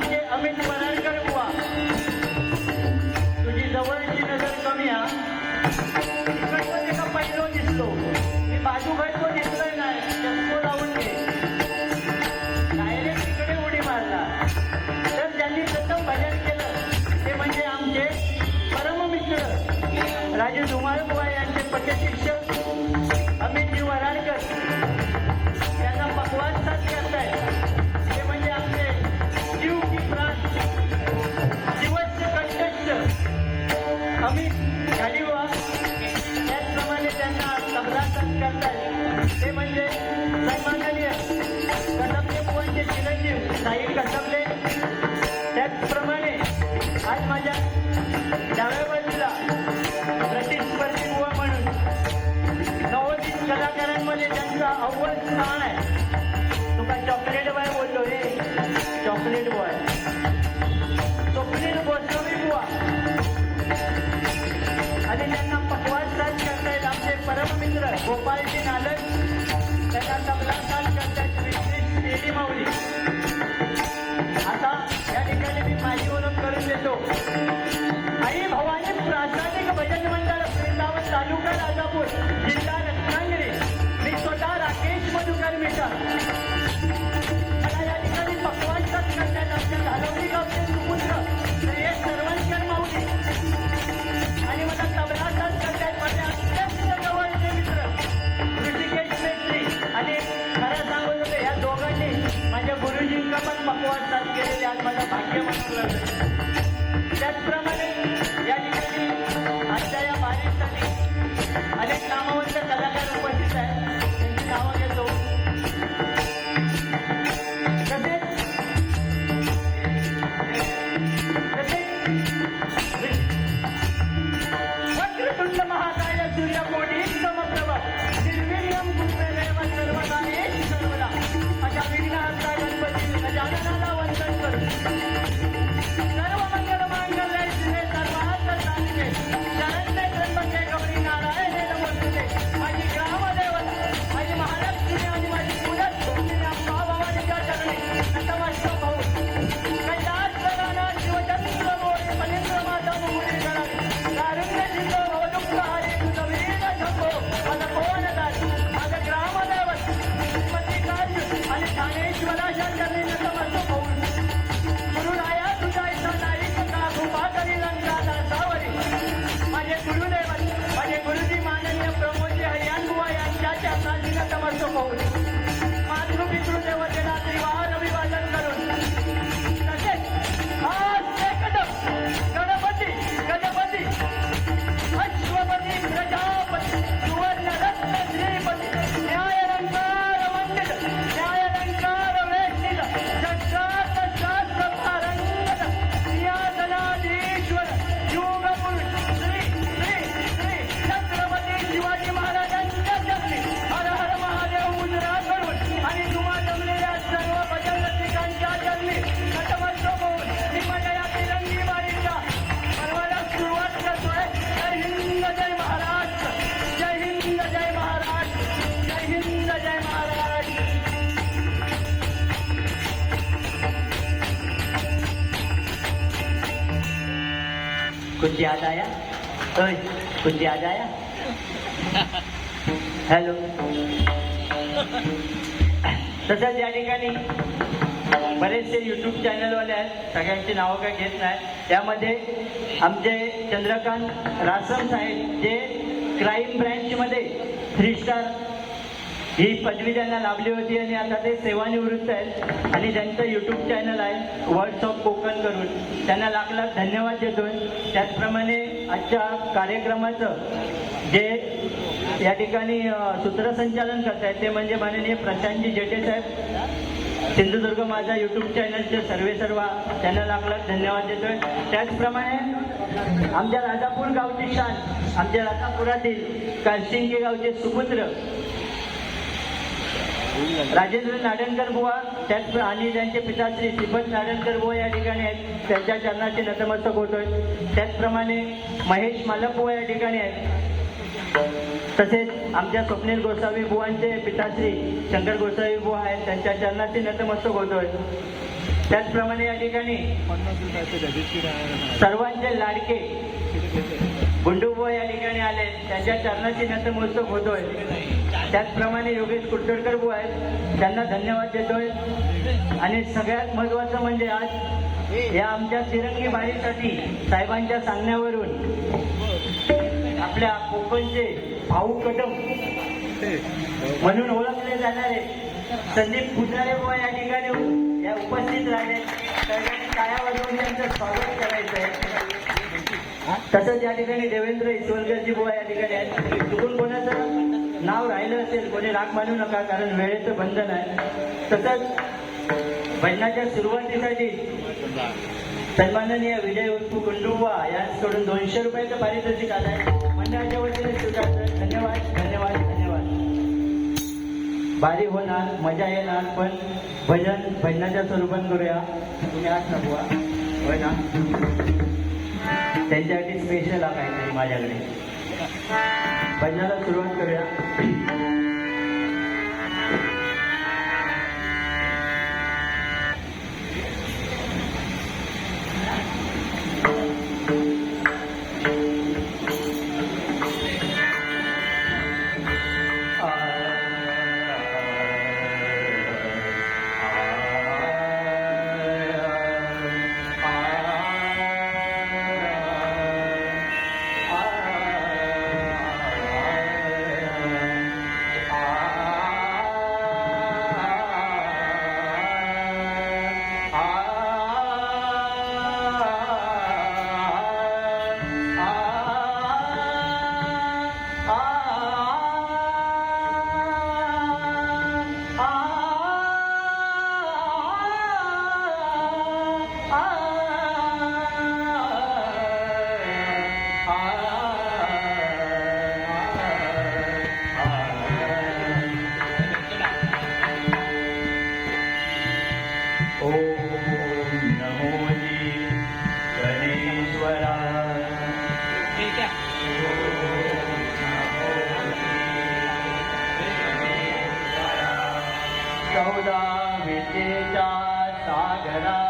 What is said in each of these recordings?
आमचे अमित पराडकर बुवा. तुझी जवळची नजर कमी हा. इकडचं ते का पहिलो दिसलो मी बाजू तो दिसलोय नाही. चष्मो लावून घे. डायरेक्ट तिकडे उडी मारला. तर त्यांनी प्रथम भजन केलं. ते म्हणजे आमचे परममित्र राजू धुमाळ बुवा यांचे पटशिक्षक परममित्र गोपालजी नालक त्यांना तबला साथ करतायत माऊली. आता या ठिकाणी मी माझी ओळख करून देतो. आई भवानी प्रासादिक भजन मंडळ वृंदावन तालुका राजापूर जिल्हा कुछ याद आया? ओए कुछ याद आया? हॅलो तसंच या ठिकाणी बरेचसे युट्यूब चॅनलवाले आहेत सगळ्यांची नावं काय घेत नाही त्यामध्ये आमचे चंद्रकांत रासम साहेब जे क्राईम ब्रँचमध्ये थ्री स्टार ही पदवी त्यांना लाभली होती आणि आता ते सेवानिवृत्त आहेत. आणि त्यांचं युट्यूब चॅनल आहे वर्ड्स ऑफ कोकण करून त्यांना लाख लाख धन्यवाद देतोय. त्याचप्रमाणे आजच्या कार्यक्रमाचं जे या ठिकाणी सूत्रसंचालन करत आहेत ते म्हणजे माननीय प्रशांतजी जेठे साहेब. सिंधुदुर्ग माझा यूट्यूब चॅनलचे सर्वे सर्व लाख लाख धन्यवाद देतोय. त्याचप्रमाणे आमच्या राजापूर गावची शान आमच्या राजापुरातील कालसिंगे गावचे सुपुत्र राजेंद्र नाडणकर बुवा त्याच आणि त्यांचे पिताश्री सिबत नाडणकर बुवा या ठिकाणी आहेत. त्यांच्या चरणाचे नतमस्तक होतोय. त्याचप्रमाणे महेश मालक बुवा या ठिकाणी आहेत. तसेच आमच्या स्वप्नील गोसावी बुवांचे पिताश्री शंकर गोसावी बुवा आहेत. त्यांच्या चरणाचे नतमस्तक होतोय. त्याचप्रमाणे या ठिकाणी सर्वांचे लाडके गुंडूबुवा या ठिकाणी आले. त्यांच्या चरणाची नतमस्तक होतोय. त्याचप्रमाणे योगेश कुडतडकर बुवा आहेत. त्यांना धन्यवाद देतोय. आणि सगळ्यात महत्वाचं म्हणजे आज या आमच्या तिरंगी बारीसाठी साहेबांच्या सांगण्यावरून आपल्या कोकणचे भाऊ कदम म्हणून ओळखले जाणारे संदीप पुजारे बुवा या ठिकाणी या उपस्थित राहिले. सगळ्यांनी टाळ्या वाजवून त्यांचं स्वागत करायचं आहे तसंच या ठिकाणी देवेंद्र इसवलकरजी बुवा या ठिकाणी आहेत. नाव राहिलं असेल कोणी राग मानू नका कारण वेळेचं बंधन आहे. तसंच भजनाच्या सुरुवातीसाठी सन्माननीय विजय उर्फ कुंडुवा यांकडून दोनशे रुपयाचं पारितोषिक आलं आहे मंडळाच्या वतीने स्वीकारतोय. धन्यवाद धन्यवाद धन्यवाद. भारी होणार मजा येणार पण भजन भजनाच्या स्वरूपात करूया. तुम्ही आज ना होय ना? त्यांच्यासाठी स्पेशल हा काहीतरी माझ्याकडे. भजनाला सुरुवात करूया. Sarah.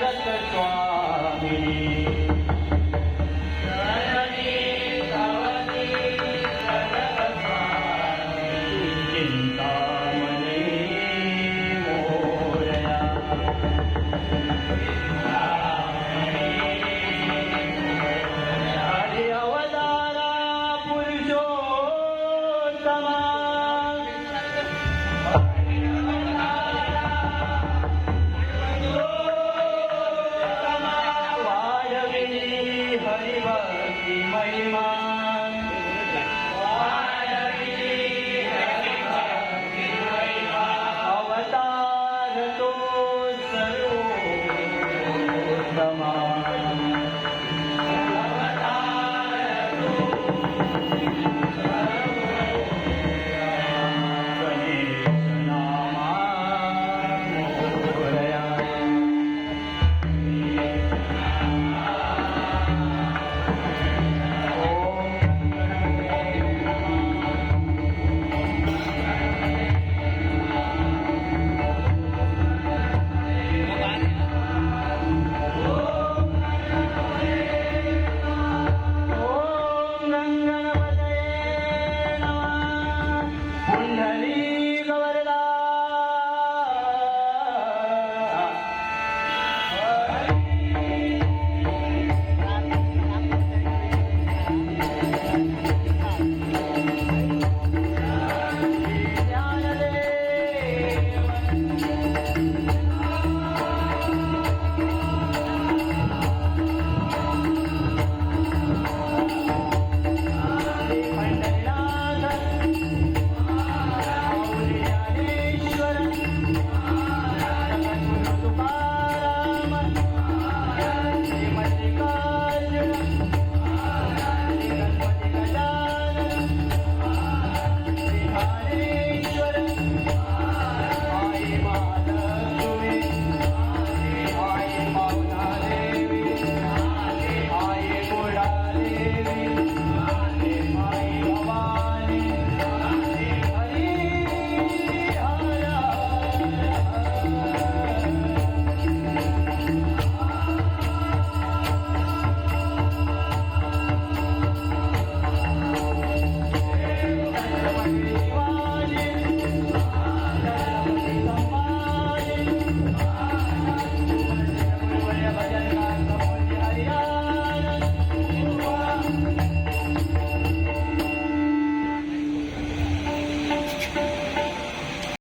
तवती